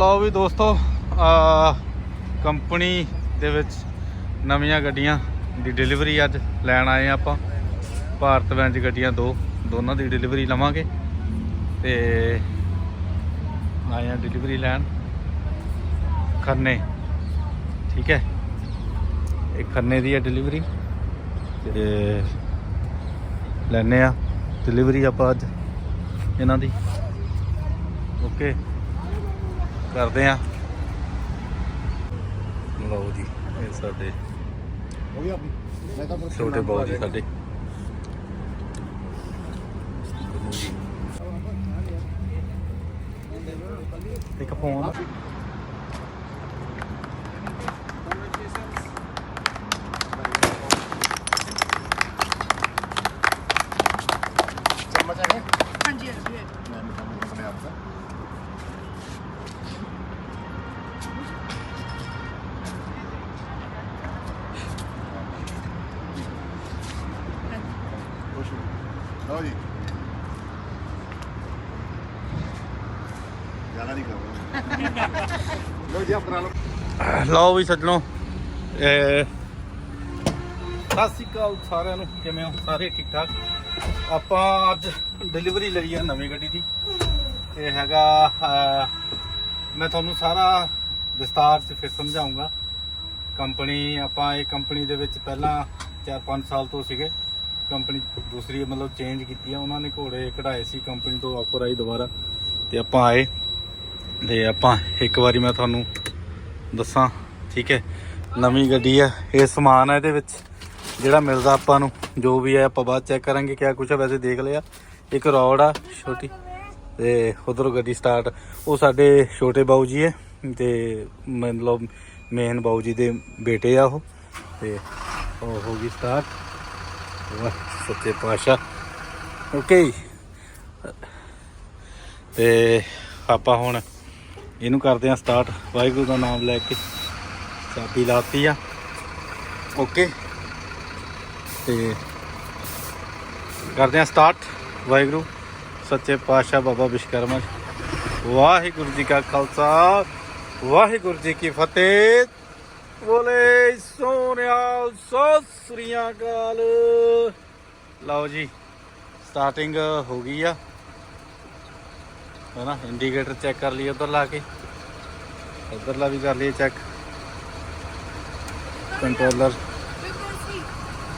ਲਓ ਵੀ ਦੋਸਤੋ, ਆ, ਕੰਪਨੀ ਦੇ ਵਿੱਚ ਨਵੀਆਂ ਗੱਡੀਆਂ ਦੀ ਡਿਲੀਵਰੀ ਅੱਜ ਲੈਣ ਆਏ ਆ ਆਪਾਂ। ਭਾਰਤ ਬੈਂਚ ਗੱਡੀਆਂ ਦੋ, ਦੋਨਾਂ ਦੀ ਡਿਲੀਵਰੀ ਲਵਾਂਗੇ। ਤੇ ਆਏ ਆ ਡਿਲੀਵਰੀ ਲੈਣ। ਖੰਨੇ, ਠੀਕ ਹੈ? ਇਹ ਖੰਨੇ ਦੀ ਹੈ ਡਿਲੀਵਰੀ। ਤੇ ਲੈਣੇ ਆ ਡਿਲੀਵਰੀ ਆਪਾਂ ਅੱਜ, ਇਹਨਾਂ ਦੀ। ਓਕੇ। ਕਰਦੇ ਆ ਲਓ ਜੀ ਇਹ ਸਾਡੇ ਛੋਟੇ ਬਾਉ ਜੀ ਸਾਡੇ ਇੱਕ ਫੋਨ ਜੀ ਨਹੀਂ ਲਓ ਜੀ ਆਪਣਾ ਲਓ। ਲਓ ਵੀ ਸੱਜਣੋ ਸਤਿ ਸ਼੍ਰੀ ਅਕਾਲ ਸਾਰਿਆਂ ਨੂੰ ਕਿਵੇਂ ਹੋ? ਸਾਰੇ ਠੀਕ ਠਾਕ ਆਪਾਂ ਅੱਜ ਡਿਲੀਵਰੀ ਲਈ ਆ ਨਵੀਂ ਗੱਡੀ ਦੀ। ਇਹ ਹੈਗਾ ਮੈਂ ਤੁਹਾਨੂੰ ਸਾਰਾ ਵਿਸਤਾਰ 'ਚ ਫਿਰ ਸਮਝਾਉਂਗਾ। ਕੰਪਨੀ ਆਪਾਂ ਇਹ ਕੰਪਨੀ ਦੇ ਵਿੱਚ ਪਹਿਲਾਂ 4-5 ਸਾਲ ਤੋਂ ਸੀਗੇ। ਕੰਪਨੀ ਦੂਸਰੀ ਮਤਲਬ ਚੇਂਜ ਕੀਤੀ ਆ, ਉਹਨਾਂ ਨੇ ਘੋੜੇ ਕਢਾਏ ਸੀ ਕੰਪਨੀ ਤੋਂ ਆਫਰ ਆਈ ਦੁਬਾਰਾ, ਤੇ ਆਪਾਂ ਆਏ, ਤੇ ਆਪਾਂ ਇੱਕ ਵਾਰੀ ਮੈਂ ਤੁਹਾਨੂੰ ਦੱਸਾਂ, ਠੀਕ ਹੈ? ਨਵੀਂ ਗੱਡੀ ਆ, ਇਹ ਸਮਾਨ ਆ ਇਹਦੇ ਵਿੱਚ, ਜਿਹੜਾ ਮਿਲਦਾ ਆਪਾਂ ਨੂੰ, ਜੋ ਵੀ ਹੈ ਆਪਾਂ ਬਾਅਦ ਚੈੱਕ ਕਰਾਂਗੇ ਕਿਆ ਕੁਛ ਹੈ ਵੈਸੇ ਦੇਖ ਲਿਆ। ਇੱਕ ਰੌਡ ਆ, ਛੋਟੀ, ਤੇ ਉਧਰੋਂ ਗੱਡੀ ਸਟਾਰਟ ਉਹ ਸਾਡੇ ਛੋਟੇ ਬਾਊ ਜੀ ਹੈ, ਤੇ ਮਤਲਬ ਮੇਨ ਬਾਊ ਜੀ ਦੇ ਬੇਟੇ ਆ ਉਹ, ਤੇ ਉਹ ਹੋ ਗਈ ਸਟਾਰਟ ਸੱਚੇ ਪਾਤਸ਼ਾਹ। ਓਕੇ ਤੇ ਆਪਾਂ ਹੁਣ ਇਹਨੂੰ ਕਰਦੇ ਆ ਸਟਾਰਟ ਵਾਹਿਗੁਰੂ ਦਾ ਨਾਮ ਲੈ ਕੇ ਚਾਬੀ ਲਾਤੀ ਆ। ਓਕੇ। ਤੇ ਕਰਦੇ ਆ ਸਟਾਰਟ ਵਾਹਿਗੁਰੂ, ਸੱਚੇ ਪਾਤਸ਼ਾਹ ਬਾਬਾ ਵਿਸ਼ਕਰਮਾ ਵਾਹਿਗੁਰੂ ਜੀ ਕਾ ਖਾਲਸਾ, ਵਾਹਿਗੁਰੂ ਜੀ ਕੀ ਫਤਿਹ। ਬੋਲੇ ਸੋਨਿਆਲ ਸਤਿ ਸ੍ਰੀ ਅਕਾਲ। ਲਓ ਜੀ ਸਟਾਰਟਿੰਗ ਹੋ ਗਈ ਆ। ਹੈ ਨਾ ਇੰਡੀਕੇਟਰ ਚੈੱਕ ਕਰ ਲਈ ਉਧਰ ਲਾ ਕੇ। ਉਧਰਲਾ ਵੀ ਕਰ ਲਈ ਚੈੱਕ ਕੰਟਰੋਲਰ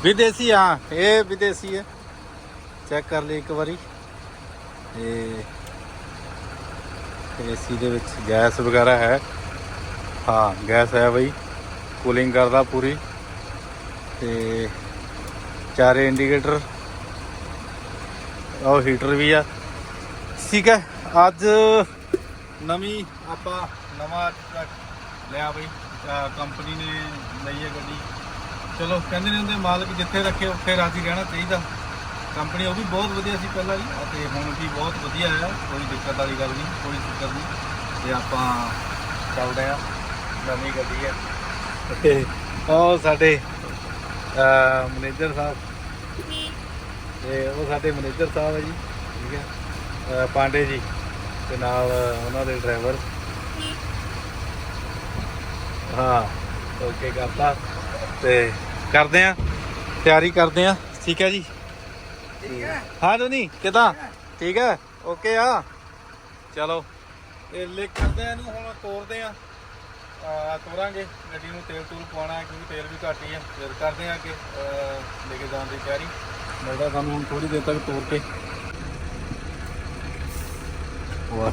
ਵਿਦੇਸੀ, ਹਾਂ, ਇਹ ਵਿਦੇਸੀ ਹੈ। ਚੈੱਕ ਕਰ ਲਈ ਇੱਕ ਵਾਰੀ। ਇਹ ਏਸੀ ਦੇ ਵਿੱਚ ਗੈਸ ਵਗੈਰਾ ਹੈ। ਹਾਂ ਗੈਸ ਹੈ ਬਈ। ਕੂਲਿੰਗ ਕਰਦਾ ਪੂਰੀ। ਤੇ ਚਾਰੇ ਇੰਡੀਕੇਟਰ ਉਹ ਹੀਟਰ ਵੀ ਆ। ਠੀਕ ਹੈ, ਅੱਜ ਨਵੀਂ ਆਪਾਂ ਨਵਾਂ ਟਰੱਕ ਲਿਆ ਬਈ। ਕੰਪਨੀ ਨੇ ਲਈ ਹੈ ਗੱਡੀ। ਚਲੋ, ਕਹਿੰਦੇ ਨੇ ਹੁੰਦੇ ਮਾਲਕ ਜਿੱਥੇ ਰੱਖੇ, ਉੱਥੇ ਰਾਜ਼ੀ ਰਹਿਣਾ ਚਾਹੀਦਾ। ਕੰਪਨੀ ਉਹ ਵੀ ਬਹੁਤ ਵਧੀਆ ਸੀ ਪਹਿਲਾਂ ਵੀ। ਅਤੇ ਹੁਣ ਵੀ ਬਹੁਤ ਵਧੀਆ ਆ ਕੋਈ ਦਿੱਕਤ ਵਾਲੀ ਗੱਲ ਨਹੀਂ, ਕੋਈ ਦਿੱਕਤ ਨਹੀਂ। ਤੇ ਆਪਾਂ ਚੱਲਦੇ ਆ ਨਵੀਂ ਗੱਡੀ ਹੈ। ਤੇ ਉਹ ਸਾਡੇ ਮੈਨੇਜਰ ਸਾਹਿਬ ਤੇ ਉਹ ਸਾਡੇ ਮੈਨੇਜਰ ਸਾਹਿਬ ਹੈ ਜੀ ਠੀਕ ਹੈ। ਪਾਂਡੇ ਜੀ ਤੇ ਨਾਲ ਉਹਨਾਂ ਦੇ ਡਰਾਈਵਰ। ਹਾਂ ਓਕੇ ਕਰਤਾ। ਤੇ ਕਰਦੇ ਆ ਤਿਆਰੀ ਕਰਦੇ ਆ ਠੀਕ ਹੈ ਜੀ? ਹਾਂ। ਦੋਨੀ ਕਿਦਾਂ? ਠੀਕ ਹੈ ਓਕੇ ਆ। ਚਲੋ ਇਹ ਲਿਖ ਕਰਦੇ ਆ ਇਹਨੂੰ ਹੁਣ ਤੋਰਦੇ ਆ। ਆ ਤੋਰਾਂਗੇ ਗੱਡੀ ਨੂੰ ਤੇਲ ਤੂਲ ਪਵਾਉਣਾ ਹੈ ਕਿਉਂਕਿ ਤੇਲ ਵੀ ਘੱਟ ਹੀ ਹੈ। ਫਿਰ ਕਰਦੇ ਆ ਕਿ ਲੈ ਕੇ ਜਾਣ ਦੀ ਤਿਆਰੀ। ਮਿਲਦਾ ਤੁਹਾਨੂੰ ਹੁਣ ਥੋੜੀ ਦੇਰ ਤੱਕ ਤੋਰ ਕੇ। ਵਾਹ,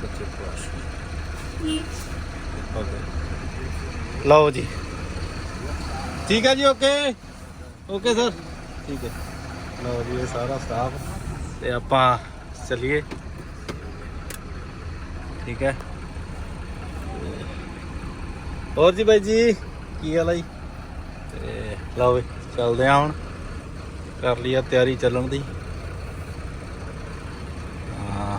ਸੱਚੇ ਪਾਤਸ਼ਾਹ। ਲਓ ਜੀ। ਠੀਕ ਹੈ ਜੀ ਓਕੇ ਓਕੇ ਸਰ ਠੀਕ ਹੈ। ਲਓ ਜੀ, ਇਹ ਸਾਰਾ ਸਟਾਫ ਤੇ ਆਪਾਂ ਚੱਲੀਏ। ਠੀਕ ਹੈ। ਹੋਰ ਜੀ ਬਾਈ ਜੀ, ਕੀ ਹਾਲ ਹੈ ਜੀ? ਤੇ ਲਓ ਵੀ, ਚੱਲਦੇ ਆ ਹੁਣ। ਕਰ ਲਿਆ ਤਿਆਰੀ ਚੱਲਣ ਦੀ। ਹਾਂ।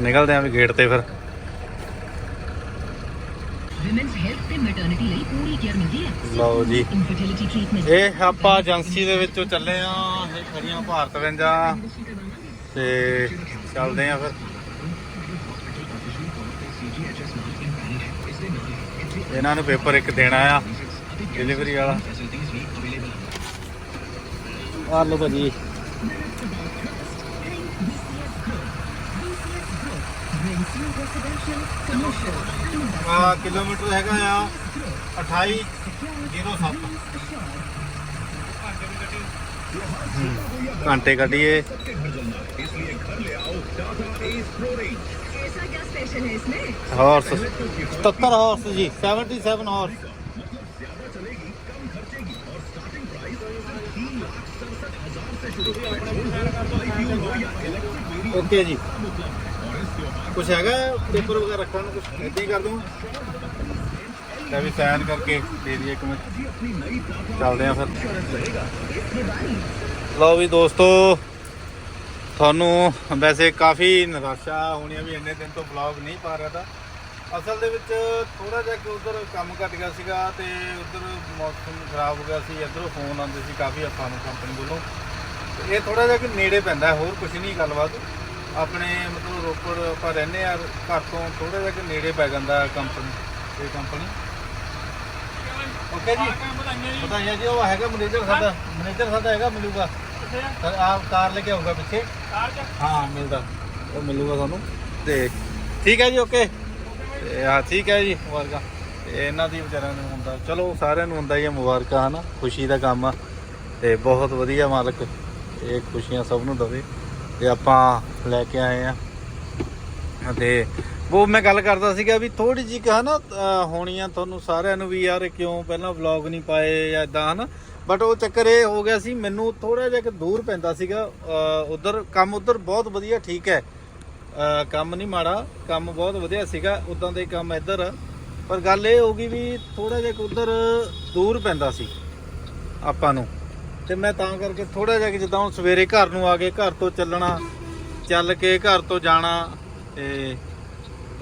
ਨਿਕਲਦੇ ਆਂ ਵੀ ਗੇਟ ਤੇ ਫਿਰ। Women's Health and ਮੈਟਰਨਿਟੀ ਲਈ ਪੂਰੀ ਕੇਅਰ ਮਿਲਦੀ ਹੈ। ਲਓ ਜੀ। ਇਨਫਰਟੀਲਿਟੀ ਟ੍ਰੀਟਮੈਂਟ ਇਹ ਆਪਾਂ ਏਜੰਸੀ ਦੇ ਵਿੱਚੋਂ ਚੱਲੇ ਆ। ਇਹ ਖੜੀਆਂ ਭਾਰਤ ਵੰਜਾਂ। ਤੇ ਚੱਲਦੇ ਆ ਫਿਰ। ਇਹਨਾਂ ਨੂੰ ਪੇਪਰ ਇੱਕ ਦੇਣਾ ਆ ਡਿਲੀਵਰੀ ਵਾਲਾ। ਆ ਲੋ ਭਾਜੀ। ਆ ਕਿਲੋਮੀਟਰ ਹੈਗਾ ਆ 2807 ਘੰਟੇ ਕੱਢੀਏ ਇਸ ਲਈ ਘਰ ਲੈ ਆਓ ਟਾਟਾ ਏਸ स्पेशल है इसमें ਹਾਰਸ 77 ਹਾਰਸ ਜੀ 77 ਹਾਰਸ ਓਕੇ ਜੀ ਕੁਛ ਹੈਗਾ ਪੇਪਰ ਵਗੈਰਾ ਰੱਖਣ ਨੂੰ ਕੁਛ ਏਦਾਂ ਹੀ ਕਰ ਦੂੰ ਲੈ ਵੀ ਸਾਈਨ ਕਰਕੇ ਦੇ ਦਈਏ ਇੱਕ ਮਿੰਟ ਚੱਲਦੇ ਆ ਫਿਰ ਲਓ ਵੀ ਦੋਸਤੋ ਤੁਹਾਨੂੰ ਵੈਸੇ ਕਾਫੀ ਨਿਰਾਸ਼ਾ ਹੋਣੀ ਆ ਵੀ ਇੰਨੇ ਦਿਨ ਤੋਂ ਵਲੌਗ ਨਹੀਂ ਪਾ ਰਿਹਾ ਤਾਂ। ਅਸਲ ਦੇ ਵਿੱਚ ਥੋੜਾ ਜਿਹਾ ਕਿ ਉਧਰ ਕੰਮ ਘਟ ਗਿਆ ਸੀਗਾ ਤੇ ਉਧਰ ਮੌਸਮ ਖਰਾਬ ਹੋ ਗਿਆ ਸੀ ਇਧਰੋਂ ਫੋਨ ਆਉਂਦੇ ਸੀ ਕਾਫੀ ਆਪਾਂ ਨੂੰ ਕੰਪਨੀ ਵੱਲੋਂ। ਇਹ ਥੋੜਾ ਜਿਹਾ ਕਿ ਨੇੜੇ ਪੈਂਦਾ ਹੋਰ ਕੁਝ ਨਹੀਂ ਗੱਲਬਾਤ। ਆਪਣੇ ਮਤਲਬ ਰੋਪੜ ਆਪਾਂ ਰਹਿੰਦੇ ਆ ਘਰ ਤੋਂ ਥੋੜਾ ਜਿਹਾ ਕਿ ਨੇੜੇ ਪੈ ਜਾਂਦਾ ਕੰਪਨੀ ਇਹ ਕੰਪਨੀ ਓਕੇ ਜੀ? ਬਤਾਈਏ ਜੀ ਉਹ ਹੈਗਾ ਮੈਨੇਜਰ ਸਾਡਾ ਮੈਨੇਜਰ ਸਾਡਾ ਹੈਗਾ ਮਿਲੂਗਾ। ਸਰ ਆਪ ਕਾਰ ਲੈ ਕੇ ਆਊਗਾ ਪਿੱਛੇ। ਹਾਂ ਮਿਲਦਾ। ਉਹ ਮਿਲੂਗਾ ਤੁਹਾਨੂੰ ਤੇ ਠੀਕ ਹੈ ਜੀ ਓਕੇ। ਤੇ ਹਾਂ ਠੀਕ ਹੈ ਜੀ ਮੁਬਾਰਕਾਂ। ਤੇ ਇਹਨਾਂ ਦੀ ਵਿਚਾਰਿਆਂ ਨੂੰ ਹੁੰਦਾ। ਚਲੋ ਸਾਰਿਆਂ ਨੂੰ ਹੁੰਦਾ ਹੀ ਹੈ ਮੁਬਾਰਕਾਂ ਹਨਾ? ਖੁਸ਼ੀ ਦਾ ਕੰਮ ਆ। ਤੇ ਬਹੁਤ ਵਧੀਆ ਮਾਲਕ ਇਹ ਖੁਸ਼ੀਆਂ ਸਭ ਨੂੰ ਦਵੇ। ਤੇ ਆਪਾਂ ਲੈ ਕੇ ਆਏ ਆ। ਤੇ ਉਹ ਮੈਂ ਗੱਲ ਕਰਦਾ ਸੀਗਾ ਵੀ ਥੋੜੀ ਜਿਹੀ ਕਹਾ ਨਾ ਅਹ ਹੋਣੀ ਆ ਤੁਹਾਨੂੰ ਸਾਰਿਆਂ ਨੂੰ ਵੀ ਯਾਰ ਕਿਉਂ ਪਹਿਲਾਂ ਵਲੌਗ ਨਹੀਂ ਪਾਏ ਜਾਂ ਇਦਾਂ ਹਨਾ? ਬਟ ਉਹ ਚੱਕਰ ਇਹ ਹੋ ਗਿਆ ਸੀ, ਮੈਨੂੰ ਥੋੜਾ ਜਿਹਾ ਕਿ ਦੂਰ ਪੈਂਦਾ ਸੀਗਾ। ਉਧਰ ਕੰਮ ਉਧਰ ਬਹੁਤ ਵਧੀਆ, ਠੀਕ ਹੈ। ਕੰਮ ਨਹੀਂ ਮਾੜਾ, ਕੰਮ ਬਹੁਤ ਵਧੀਆ ਸੀਗਾ, ਉਦਾਂ ਦੇ ਕੰਮ ਇੱਧਰ। ਪਰ ਗੱਲ ਇਹ ਹੋ ਗਈ ਵੀ ਥੋੜਾ ਜਿਹਾ ਉਧਰ ਦੂਰ ਪੈਂਦਾ ਸੀ ਆਪਾਂ ਨੂੰ। ਤੇ ਮੈਂ ਤਾਂ ਕਰਕੇ ਥੋੜਾ ਜਿਹਾ ਕਿ ਜਿੱਦਾਂ ਹੁਣ ਸਵੇਰੇ ਘਰ ਨੂੰ ਆ ਕੇ ਘਰ ਤੋਂ ਚੱਲਣਾ, ਚੱਲ ਕੇ ਘਰ ਤੋਂ ਜਾਣਾ, ਤੇ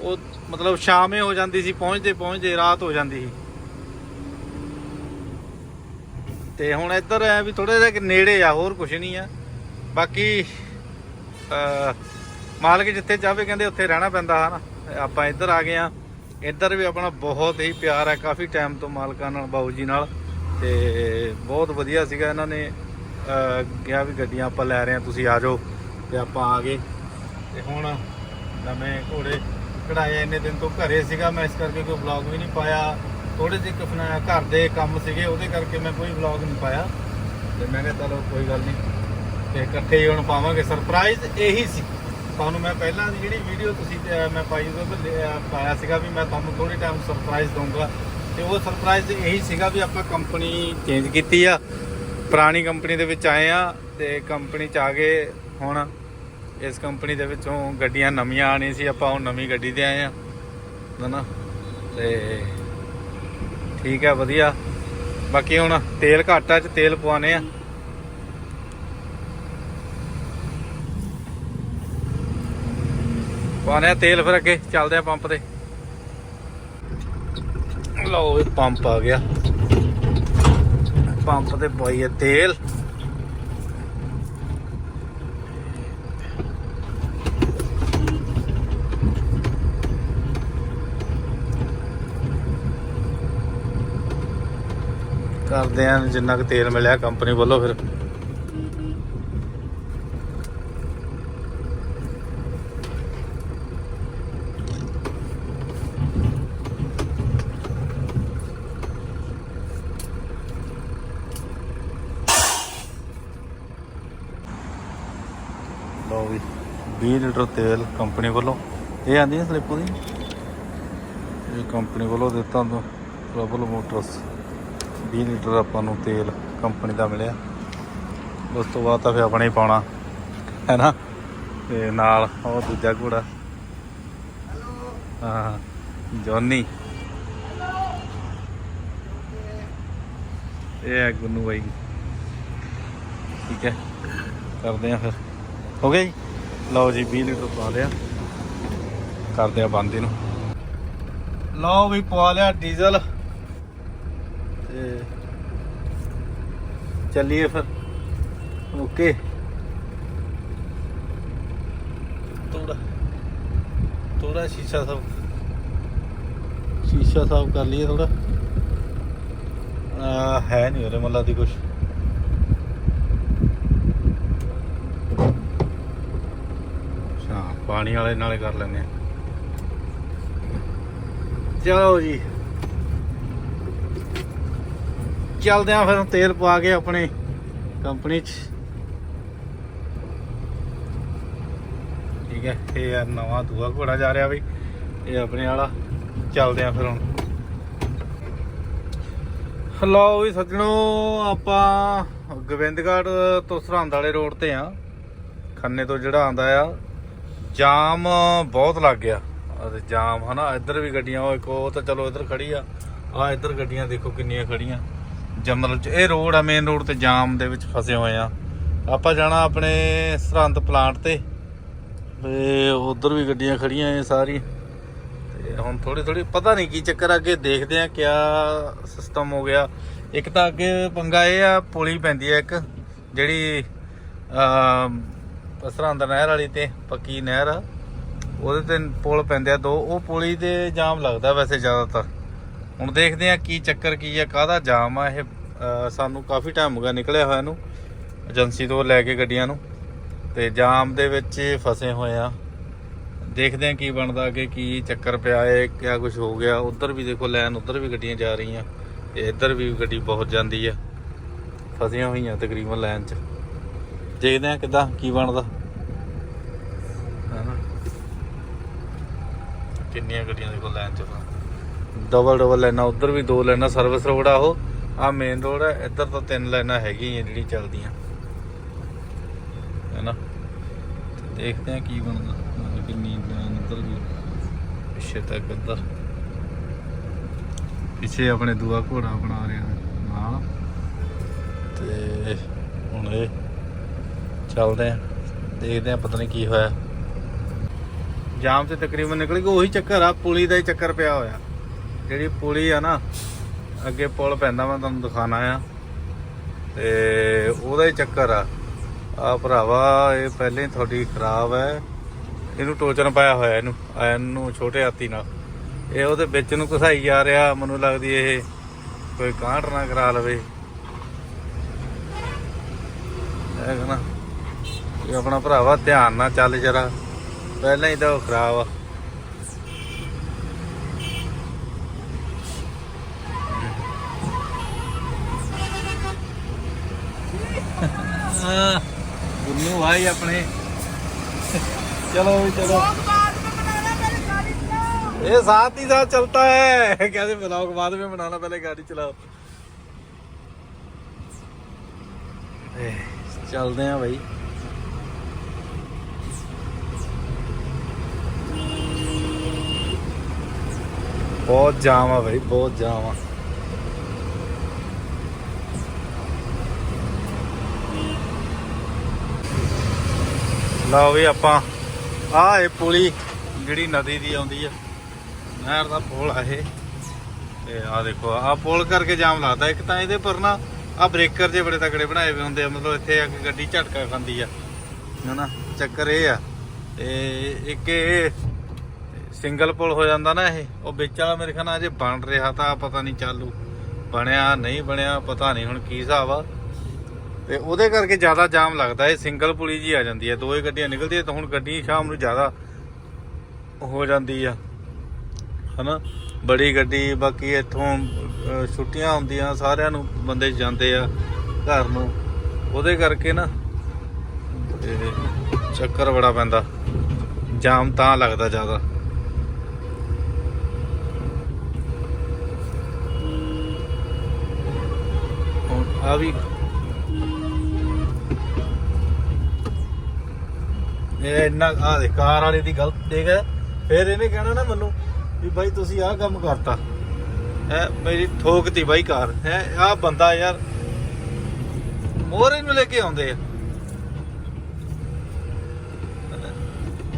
ਉਹ ਮਤਲਬ ਸ਼ਾਮੇ ਹੋ ਜਾਂਦੀ ਸੀ ਪਹੁੰਚਦੇ ਪਹੁੰਚਦੇ ਰਾਤ ਹੋ ਜਾਂਦੀ ਸੀ। ਤੇ ਹੁਣ ਇੱਧਰ ਐ ਵੀ ਥੋੜਾ ਜਿਹਾ ਕਿ ਨੇੜੇ ਆ, ਹੋਰ ਕੁਝ ਨਹੀਂ ਆ। ਬਾਕੀ ਮਾਲਕ ਜਿੱਥੇ ਚਾਹਵੇ ਕਹਿੰਦੇ ਉੱਥੇ ਰਹਿਣਾ ਪੈਂਦਾ, ਹਨਾ। ਆਪਾਂ ਇੱਧਰ ਆ ਗਏ ਆ। ਇੱਧਰ ਵੀ ਆਪਣਾ ਬਹੁਤ ਹੀ ਪਿਆਰ ਹੈ, ਕਾਫੀ ਟਾਈਮ ਤੋਂ ਮਾਲਕਾਂ ਨਾਲ, ਬਾਊ ਜੀ ਨਾਲ। ਤੇ ਬਹੁਤ ਵਧੀਆ ਸੀਗਾ ਇਹਨਾਂ ਨੇ ਕਿਹਾ ਵੀ ਗੱਡੀਆਂ ਆਪਾਂ ਲੈ ਰਹੇ ਆ ਤੁਸੀਂ ਆ ਜਾਓ ਤੇ ਆਪਾਂ ਆ ਗਏ। ਤੇ ਹੁਣ ਨਵੇਂ ਘੋੜੇ ਕਢਾਏ ਇੰਨੇ ਦਿਨ ਤੋਂ ਘਰੇ ਸੀਗਾ, ਮੈਂ ਇਸ ਕਰਕੇ ਕੋਈ ਵਲੌਗ ਵੀ ਨਹੀਂ ਪਾਇਆ। ਥੋੜੇ ਜਿਹੇ ਆਪਣਾ ਘਰ ਦੇ ਕੰਮ ਸੀਗੇ, ਉਹਦੇ ਕਰਕੇ ਮੈਂ ਕੋਈ ਵਲੌਗ ਨਹੀਂ ਪਾਇਆ। ਤੇ ਮੈਂ ਕਿਹਾ ਚਲੋ ਕੋਈ ਗੱਲ ਨਹੀਂ। ਤੇ ਇਕੱਠੇ ਹੀ ਹੁਣ ਪਾਵਾਂਗੇ। ਸਰਪ੍ਰਾਈਜ਼ ਇਹੀ ਸੀ। ਤੁਹਾਨੂੰ ਮੈਂ ਪਹਿਲਾਂ ਦੀ ਜਿਹੜੀ ਵੀਡੀਓ ਤੁਸੀਂ ਮੈਂ ਪਾਈ ਉਹਦੇ ਲਿਆ- ਪਾਇਆ ਸੀਗਾ ਵੀ ਮੈਂ ਤੁਹਾਨੂੰ ਥੋੜੇ ਟਾਈਮ ਸਰਪ੍ਰਾਈਜ਼ ਦਊਂਗਾ। ਤੇ ਉਹ ਸਰਪ੍ਰਾਈਜ਼ ਇਹੀ ਸੀਗਾ ਵੀ ਆਪਾਂ ਕੰਪਨੀ ਚੇਂਜ ਕੀਤੀ ਆ। ਪੁਰਾਣੀ ਕੰਪਨੀ ਦੇ ਵਿੱਚ ਆਏ ਆ ਤੇ ਕੰਪਨੀ ਚ ਆ ਗਏ ਹੁਣ। ਇਸ ਕੰਪਨੀ ਦੇ ਵਿੱਚੋਂ ਗੱਡੀਆਂ ਨਵੀਆਂ ਆਣੀ ਸੀ। ਆਪਾਂ ਹੁਣ ਨਵੀਂ ਗੱਡੀ ਤੇ ਆਏ ਆ। ਹਨਾ? ਤੇ ਠੀਕ ਹੈ ਵਧੀਆ। ਬਾਕੀ ਹੁਣ ਤੇਲ ਘਾਟਾ ਚ ਤੇਲ ਪਵਾਣੇ ਆ। ਪਾਣੇ ਆ ਤੇਲ ਫਿਰ ਅੱਗੇ, ਚੱਲਦੇ ਆ ਪੰਪ ਤੇ। ਲਓ ਇਹ ਪੰਪ ਆ ਗਿਆ। ਪੰਪ ਤੇ ਪਾਈਏ ਤੇਲ। ਕਰਦੇ ਆ, ਜਿੰਨਾ ਕੁ ਤੇਲ ਮਿਲਿਆ ਕੰਪਨੀ ਵੱਲੋਂ ਫਿਰ। ਲਓ ਵੀ 20 ਲੀਟਰ ਤੇਲ ਕੰਪਨੀ ਵੱਲੋਂ। ਇਹ ਆਂਦੀ ਹੈ ਸਲਿੱਪ ਉਹਦੀ ਇਹ ਕੰਪਨੀ ਵੱਲੋਂ ਦਿੱਤਾ ਤੋਂ ਪ੍ਰਬਲ ਮੋਟਰਸ 20 ਲੀਟਰ ਆਪਾਂ ਨੂੰ ਤੇਲ ਕੰਪਨੀ ਦਾ ਮਿਲਿਆ। ਉਸ ਤੋਂ ਬਾਅਦ ਤਾਂ ਫਿਰ ਆਪਣੇ ਹੀ ਪਾਉਣਾ ਹੈ ਨਾ ਤੇ ਨਾਲ ਉਹ ਦੂਜਾ ਘੋੜਾ। ਹਾਂ, ਜੌਨੀ। ਇਹ ਹੈ ਗੁੰਨੂ ਬਾਈ। ਠੀਕ ਹੈ, ਕਰਦੇ ਆ ਫਿਰ। ਹੋ ਗਿਆ ਜੀ? ਲਓ ਜੀ 20 ਲੀਟਰ ਪਾ ਲਿਆ। ਕਰਦੇ ਆ ਬੰਦ ਇਹਨੂੰ। ਲਓ ਵੀ ਪਵਾ ਲਿਆ ਡੀਜ਼ਲ। ਤੇ ਚੱਲੀਏ ਫਿਰ। ਓਕੇ। ਥੋੜਾ ਥੋੜਾ ਸ਼ੀਸ਼ਾ ਸਾਫ਼ ਸ਼ੀਸ਼ਾ ਸਾਫ਼ ਕਰ ਲਈਏ ਥੋੜਾ ਆ, ਹੈ ਨਹੀਂ ਉਹਦੇ ਮੱਲਾ ਦੀ ਕੁਛ। ਅੱਛਾ, ਪਾਣੀ ਵਾਲੇ ਨਾਲੇ ਕਰ ਲੈਂਦੇ ਆ। ਚਲੋ ਜੀ। ਚੱਲਦੇ ਆ ਫਿਰ ਤੇਲ ਪਵਾ ਕੇ ਆਪਣੇ ਕੰਪਨੀ 'ਚ। ਠੀਕ ਹੈ, ਇਹ ਯਾਰ ਨਵਾਂ ਦੂਆ ਘੋੜਾ ਜਾ ਰਿਹਾ ਬਈ ਇਹ ਆਪਣੇ ਵਾਲਾ। ਚੱਲਦੇ ਆ ਫਿਰ ਹੁਣ। ਹਲੋ ਵੀ ਸੱਜਣੋ, ਆਪਾਂ ਗੋਬਿੰਦਗੜ੍ਹ ਤੋਂ ਸਰਹੰਦ ਵਾਲੇ ਰੋਡ ਤੇ ਆ। ਖੰਨੇ ਤੋਂ ਜਿਹੜਾ ਆਂਦਾ ਆ, ਜਾਮ ਬਹੁਤ ਲੱਗ ਗਿਆ। ਅਤੇ ਜਾਮ, ਹਨਾ, ਇੱਧਰ ਵੀ ਗੱਡੀਆਂ ਉਹ ਇੱਕ ਉਹ ਤਾਂ ਚਲੋ ਇੱਧਰ ਖੜੀ ਆ। ਆ ਇੱਧਰ ਗੱਡੀਆਂ ਦੇਖੋ ਕਿੰਨੀਆਂ ਖੜੀਆਂ। ਜਮਰਲ ਚ। ਇਹ ਰੋਡ ਆ ਮੇਨ ਰੋਡ ਤੇ ਜਾਮ ਦੇ ਵਿੱਚ ਫਸੇ ਹੋਏ ਆ। ਆਪਾਂ ਜਾਣਾ ਆਪਣੇ ਸਰਹੰਦ ਪਲਾਂਟ ਤੇ। ਤੇ ਉਧਰ ਵੀ ਗੱਡੀਆਂ ਖੜੀਆਂ ਇਹ ਸਾਰੀ। ਤੇ ਹੁਣ ਥੋੜੀ ਥੋੜੀ ਪਤਾ ਨਹੀਂ ਕੀ ਚੱਕਰ ਅੱਗੇ ਦੇਖਦੇ ਆ ਕਿਆ ਸਿਸਟਮ ਹੋ ਗਿਆ। ਇੱਕ ਤਾਂ ਅੱਗੇ ਪੰਗਾ ਇਹ ਆ, ਪੁਲੀ ਪੈਂਦੀ ਆ ਇੱਕ, ਜਿਹੜੀ ਸਰਹੰਦ ਨਹਿਰ ਵਾਲੀ ਤੇ, ਪੱਕੀ ਨਹਿਰ ਆ। ਉਹਦੇ ਤੇ ਪੁਲ ਪੈਂਦੇ ਆ ਦੋ। ਉਹ ਪੁਲੀ ਤੇ ਜਾਮ ਲੱਗਦਾ ਵੈਸੇ ਜ਼ਿਆਦਾਤਰ। ਹੁਣ ਦੇਖਦੇ ਆ ਕੀ ਚੱਕਰ ਕੀ ਆ, ਕਾਹਦਾ ਜਾਮ ਆ ਇਹ ਸਾਨੂੰ ਕਾਫੀ ਟਾਈਮ ਹੋ ਗਿਆ ਨਿਕਲਿਆ ਹੋਇਆ ਨੂੰ ਏਜੰਸੀ ਤੋਂ ਲੈ ਕੇ ਗੱਡੀਆਂ ਨੂੰ, ਤੇ ਜਾਮ ਦੇ ਵਿੱਚ ਫਸੇ ਹੋਏ ਆ। ਦੇਖਦੇ ਆ ਕੀ ਬਣਦਾ ਕਿ ਕੀ ਚੱਕਰ ਪਿਆ ਏ ਕਿਆ ਕੁਝ ਹੋ ਗਿਆ। ਉਧਰ ਵੀ ਦੇਖੋ ਲਾਈਨ, ਉਧਰ ਵੀ ਗੱਡੀਆਂ ਜਾ ਰਹੀਆਂ, ਤੇ ਇੱਧਰ ਵੀ ਗੱਡੀ ਬਹੁਤ ਜਾਂਦੀ ਆ। ਫਸੀਆਂ ਹੋਈਆਂ ਤਕਰੀਬਨ ਲਾਈਨ 'ਚ। ਦੇਖਦੇ ਆ ਕਿਦਾਂ, ਕੀ ਬਣਦਾ। ਹੈਨਾ? ਕਿੰਨੀਆਂ ਗੱਡੀਆਂ ਦੇਖੋ ਲਾਈਨ 'ਚ ਡਬਲ ਡਬਲ ਲਾਈਨਾਂ ਉਧਰ ਵੀ ਦੋ ਲਾਈਨਾਂ ਸਰਵਿਸ ਰੋਡ ਆ ਉਹ। ਆ ਮੇਨ ਰੋਡ ਹੈ ਇੱਧਰ ਤਾਂ ਤਿੰਨ ਲਾਈਨਾਂ ਹੈਗੀਆਂ ਜਿਹੜੀ ਚੱਲਦੀਆਂ। ਹੈਨਾ ਤੇ ਦੇਖਦੇ ਆ ਕੀ ਬਣਦਾ। ਮਤਲਬ ਕਿੰਨੀ ਲਾਈਨ ਉਧਰ ਵੀ। ਪਿੱਛੇ ਤੱਕ ਇੱਧਰ ਪਿੱਛੇ ਆਪਣੇ ਦੂਆ ਘੋੜਾ ਬਣਾ ਰਿਹਾ ਨਾਲ। ਤੇ ਹੁਣ ਇਹ ਚੱਲਦੇ ਆ। ਦੇਖਦੇ ਆ ਪਤਾ ਨਹੀਂ ਕੀ ਹੋਇਆ। ਜਾਮ ਤੇ ਤਕਰੀਬਨ ਨਿਕਲ ਗਈ ਉਹੀ ਚੱਕਰ ਆ, ਪੁਲੀ ਦਾ ਹੀ ਚੱਕਰ ਪਿਆ ਹੋਇਆ। ਜਿਹੜੀ ਪੁਲੀ ਆ ਨਾ, ਅੱਗੇ ਪੁਲ ਪੈਂਦਾ ਮੈਂ ਤੁਹਾਨੂੰ ਦਿਖਾਣਾ ਆ ਤੇ ਉਹਦਾ ਹੀ ਚੱਕਰ ਆ। ਆ ਭਰਾਵਾ, ਇਹ ਪਹਿਲੇ ਹੀ ਤੁਹਾਡੀ ਖਰਾਬ ਹੈ। ਇਹਨੂੰ ਟੋਚਨ ਪਾਇਆ ਹੋਇਆ ਇਹਨੂੰ ਐਨ ਨੂੰ ਛੋਟੇ ਹਾਤੀ ਨਾਲ। ਇਹ ਉਹਦੇ ਵਿੱਚ ਨੂੰ ਘਸਾਈ ਜਾ ਰਿਹਾ, ਮੈਨੂੰ ਲੱਗਦੀ ਇਹ ਕੋਈ ਕਾਂਟ ਨਾ ਕਰਾ ਲਵੇ। ਇਹ ਕਹਣਾ ਇਹ ਆਪਣਾ ਭਰਾਵਾ ਧਿਆਨ ਨਾਲ ਚੱਲ ਜਰਾ। ਪਹਿਲਾਂ ਹੀ ਤਾਂ ਉਹ ਖਰਾਬ ਆ। ਗੁੰਨੂ ਭਾਈ ਆਪਣੇ ਚਲੋ ਵੀ ਚਲੋ ये साथ ही साथ चलता है कैसे ब्लॉग बाद में बनाना पहले गाड़ी चलाओ ए, चलते हैं भाई ਬਹੁਤ ਜਾਮ ਆ ਭਾਈ ਬਹੁਤ ਜਾਮ ਆ ਲਓ ਵੀ ਆਪਾਂ, ਆਹ ਇਹ ਪੁਲੀ ਜਿਹੜੀ ਨਦੀ ਦੀ ਆਉਂਦੀ ਆ, ਨਹਿਰ ਦਾ ਪੁਲ ਆ ਇਹ। ਤੇ ਆ ਦੇਖੋ ਆ ਪੁਲ ਕਰਕੇ ਜਾਮ ਲੱਗਦਾ ਇੱਕ ਤਾਂ ਇਹਦੇ ਪਰ ਨਾ ਆ ਬ੍ਰੇਕਰ ਜੇ ਬੜੇ ਤਕੜੇ ਬਣਾਏ ਹੋਏ ਹੁੰਦੇ ਆ, ਮਤਲਬ ਇੱਥੇ ਆ ਕੇ ਗੱਡੀ ਝਟਕਾ ਖਾਂਦੀ ਆ। ਹਨਾ, ਚੱਕਰ ਇਹ ਆ। ਤੇ ਇੱਕ ਇਹ ਸਿੰਗਲ ਪੁਲ ਹੋ ਜਾਂਦਾ ਨਾ ਇਹ, ਉਹ ਵਿੱਚ ਵਾਲਾ ਮੇਰੇ ਖਿਆਲ ਨਾਲ ਅਜੇ ਬਣ ਰਿਹਾ ਤਾਂ ਪਤਾ ਨਹੀਂ ਚਾਲੂ। ਬਣਿਆ, ਨਹੀਂ ਬਣਿਆ, ਪਤਾ ਨਹੀਂ ਹੁਣ ਕੀ ਹਿਸਾਬ ਆ। ਤੇ ਉਹਦੇ ਕਰਕੇ ਜ਼ਿਆਦਾ ਜਾਮ ਲੱਗਦਾ ਇਹ ਸਿੰਗਲ ਪੁਲੀ ਜੀ ਆ ਜਾਂਦੀ ਹੈ। ਦੋ ਹੀ ਗੱਡੀਆਂ ਨਿਕਲਦੀਆਂ ਤਾਂ ਹੁਣ ਗੱਡੀ ਸ਼ਾਮ ਨੂੰ ਜ਼ਿਆਦਾ ਹੋ ਜਾਂਦੀ ਆ। ਹਨਾ? ਬੜੀ ਗੱਡੀ, ਬਾਕੀ ਇੱਥੋਂ ਛੁੱਟੀਆਂ ਹੁੰਦੀਆਂ, ਸਾਰਿਆਂ ਨੂੰ ਬੰਦੇ ਜਾਂਦੇ ਆ ਘਰ ਨੂੰ। ਉਹਦੇ ਕਰਕੇ ਨਾ ਚੱਕਰ ਬੜਾ ਪੈਂਦਾ। ਜਾਮ ਤਾਂ ਲੱਗਦਾ ਜ਼ਿਆਦਾ। ਹੁਣ ਆ ਵੀ ਇਹ ਇੰਨਾ ਆ ਦੇ ਕਾਰ ਵਾਲੇ ਦੀ ਗਲਤ ਦੇਖ ਫਿਰ ਇਹਨੇ ਕਹਿਣਾ ਨਾ ਮੈਨੂੰ ਵੀ ਬਾਈ ਤੁਸੀਂ ਆਹ ਕੰਮ ਕਰਤਾ। ਹੈ, ਮੇਰੀ ਠੋਕਤੀ ਬਾਈ ਕਾਰ। ਹੈ, ਆਹ ਬੰਦਾ ਯਾਰ ਮੋਰੇ ਨੂੰ ਲੈ ਕੇ ਆਉਂਦੇ ਆ।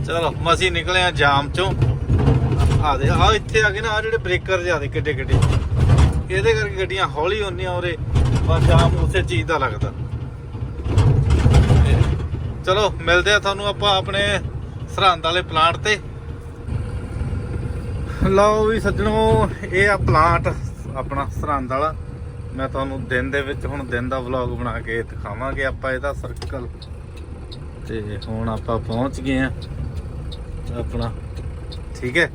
ਚਲੋ ਮਸੀਂ ਨਿਕਲੇ ਆ ਜਾਮ ਚੋਂ। ਆ ਦੇ ਆ ਇੱਥੇ ਆ ਕੇ ਨਾ ਆ ਜਿਹੜੇ ਬ੍ਰੇਕਰ ਜਿਆਦੇ ਕਿੱਡੇ ਕਿੱਡੇ ਇਹਦੇ ਕਰਕੇ ਗੱਡੀਆਂ ਹੌਲੀ ਹੁੰਦੀਆਂ ਔਰੇ ਪਰ ਜਾਮ ਉਸੇ ਚੀਜ਼ ਦਾ ਲੱਗਦਾ। ਚਲੋ, ਮਿਲਦੇ ਆ ਤੁਹਾਨੂੰ ਆਪਾਂ ਆਪਣੇ ਸਰਹੰਦ ਵਾਲੇ ਪਲਾਂਟ ਤੇ। ਲਓ ਵੀ ਸੱਜਣੋ, ਇਹ ਆ ਪਲਾਂਟ ਆਪਣਾ ਸਰਹੰਦ ਵਾਲਾ। ਮੈਂ ਤੁਹਾਨੂੰ ਦਿਨ ਦੇ ਵਿੱਚ ਹੁਣ ਦਿਨ ਦਾ ਵਲੌਗ ਬਣਾ ਕੇ ਦਿਖਾਵਾਂਗੇ ਆਪਾਂ ਇਹਦਾ ਸਰਕਲ ਤੇ ਹੁਣ ਆਪਾਂ ਪਹੁੰਚ ਗਏ ਆ ਆਪਣਾ, ਠੀਕ ਹੈ,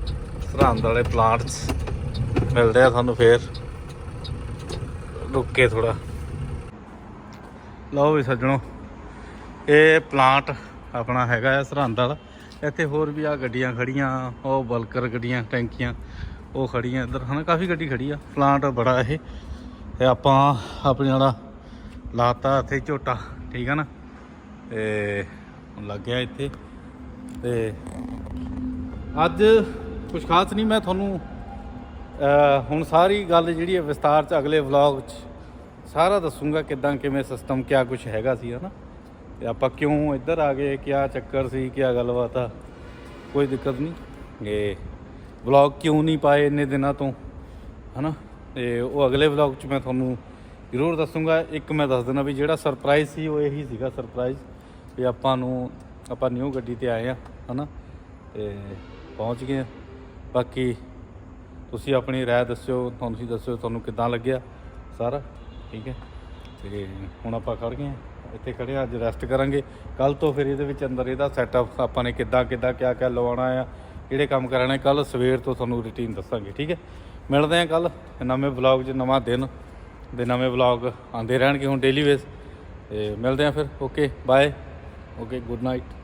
ਸਰਹੰਦ ਵਾਲੇ ਪਲਾਂਟ 'ਚ ਮਿਲਦੇ ਆ ਤੁਹਾਨੂੰ ਫੇਰ। ਰੁੱਕ ਕੇ ਥੋੜਾ ਲਓ ਵੀ ਸੱਜਣੋ ਇਹ ਪਲਾਂਟ ਆਪਣਾ ਹੈਗਾ ਆ ਸਰਹੰਦ ਵਾਲਾ। ਇੱਥੇ ਹੋਰ ਵੀ ਆ ਗੱਡੀਆਂ ਖੜੀਆਂ, ਉਹ ਬਲਕਰ ਗੱਡੀਆਂ, ਟੈਂਕੀਆਂ, ਉਹ ਖੜੀਆਂ ਇੱਧਰ। ਹਨਾ, ਕਾਫੀ ਗੱਡੀ ਖੜੀ ਆ। ਪਲਾਂਟ ਬੜਾ ਇਹ। ਤੇ ਆਪਾਂ ਆਪਣੇ ਵਾਲਾ ਲਾਤਾ ਇੱਥੇ ਝੋਟਾ, ਠੀਕ ਆ ਨਾ? ਤੇ ਹੁਣ ਲੱਗ ਗਿਆ ਇੱਥੇ। ਤੇ ਅੱਜ ਕੁਝ ਖਾਸ ਨਹੀਂ, ਮੈਂ ਤੁਹਾਨੂੰ ਹੁਣ ਸਾਰੀ ਗੱਲ ਜਿਹੜੀ ਹੈ ਵਿਸਤਾਰ ਚ ਅਗਲੇ ਵਲੌਗ ਚ ਸਾਰਾ ਦੱਸੂਗਾ ਕਿਦਾਂ, ਕਿਵੇਂ ਸਿਸਟਮ ਕਿਆ ਕੁਝ ਹੈਗਾ ਸੀ, ਹਨਾ? ਤੇ ਆਪਾਂ ਕਿਉਂ ਇੱਧਰ ਆ ਗਏ? ਕਿਆ ਚੱਕਰ ਸੀ? ਕਿਆ ਗੱਲਬਾਤ ਆ? ਕੋਈ ਦਿੱਕਤ ਨਹੀਂ। ਇਹ ਵਲੌਗ ਕਿਉਂ ਨਹੀਂ ਪਾਏ ਇੰਨੇ ਦਿਨਾਂ ਤੋਂ? ਹਨਾ? ਤੇ ਉਹ ਅਗਲੇ ਵਲੌਗ 'ਚ ਮੈਂ ਤੁਹਾਨੂੰ ਜ਼ਰੂਰ ਦੱਸੂਗਾ। ਇੱਕ ਮੈਂ ਦੱਸ ਦਿੰਦਾ ਵੀ ਜਿਹੜਾ ਸਰਪ੍ਰਾਈਜ਼ ਸੀ, ਉਹ ਇਹੀ ਸੀਗਾ ਸਰਪ੍ਰਾਈਜ਼ ਵੀ ਆਪਾਂ ਨੂੰ, ਆਪਾਂ ਨਿਊ ਗੱਡੀ ਤੇ ਆਏ ਆ, ਹਨਾ? ਤੇ ਪਹੁੰਚ ਗਏ ਆ। ਬਾਕੀ ਤੁਸੀਂ ਆਪਣੀ ਰਾਏ ਦੱਸਿਓ, ਤੁਹਾਨੂੰ ਤੁਸੀਂ ਦੱਸਿਓ, ਤੁਹਾਨੂੰ ਕਿੱਦਾਂ ਲੱਗਿਆ ਸਾਰਾ, ਠੀਕ ਹੈ? ਤੇ ਹੁਣ ਆਪਾਂ ਖੜ ਗਏ ਹਾਂ ਇੱਥੇ ਖੜੇ ਹਾਂ, ਅੱਜ ਰੈਸਟ ਕਰਾਂਗੇ। ਕੱਲ ਤੋਂ ਫਿਰ ਇਹਦੇ ਵਿੱਚ ਅੰਦਰ ਇਹਦਾ ਸੈਟਅਪ ਆਪਾਂ ਨੇ ਕਿੱਦਾਂ ਕਿੱਦਾਂ, ਕਿਆ ਕਿਆ ਲਵਾਉਣਾ ਆ, ਕਿਹੜੇ ਕੰਮ ਕਰਨੇ ਕੱਲ ਸਵੇਰ ਤੋਂ ਤੁਹਾਨੂੰ ਰੁਟੀਨ ਦੱਸਾਂਗੇ, ਠੀਕ ਹੈ? ਮਿਲਦੇ ਹਾਂ ਕੱਲ ਨਵੇਂ ਵਲੌਗ 'ਚ, ਨਵਾਂ ਦਿਨ ਦੇ ਨਵੇਂ ਵਲੌਗ ਆਉਂਦੇ ਰਹਿਣਗੇ ਹੁਣ ਡੇਲੀ ਵੇਸ ਤੇ ਮਿਲਦੇ ਹਾਂ ਫਿਰ okay bye okay good night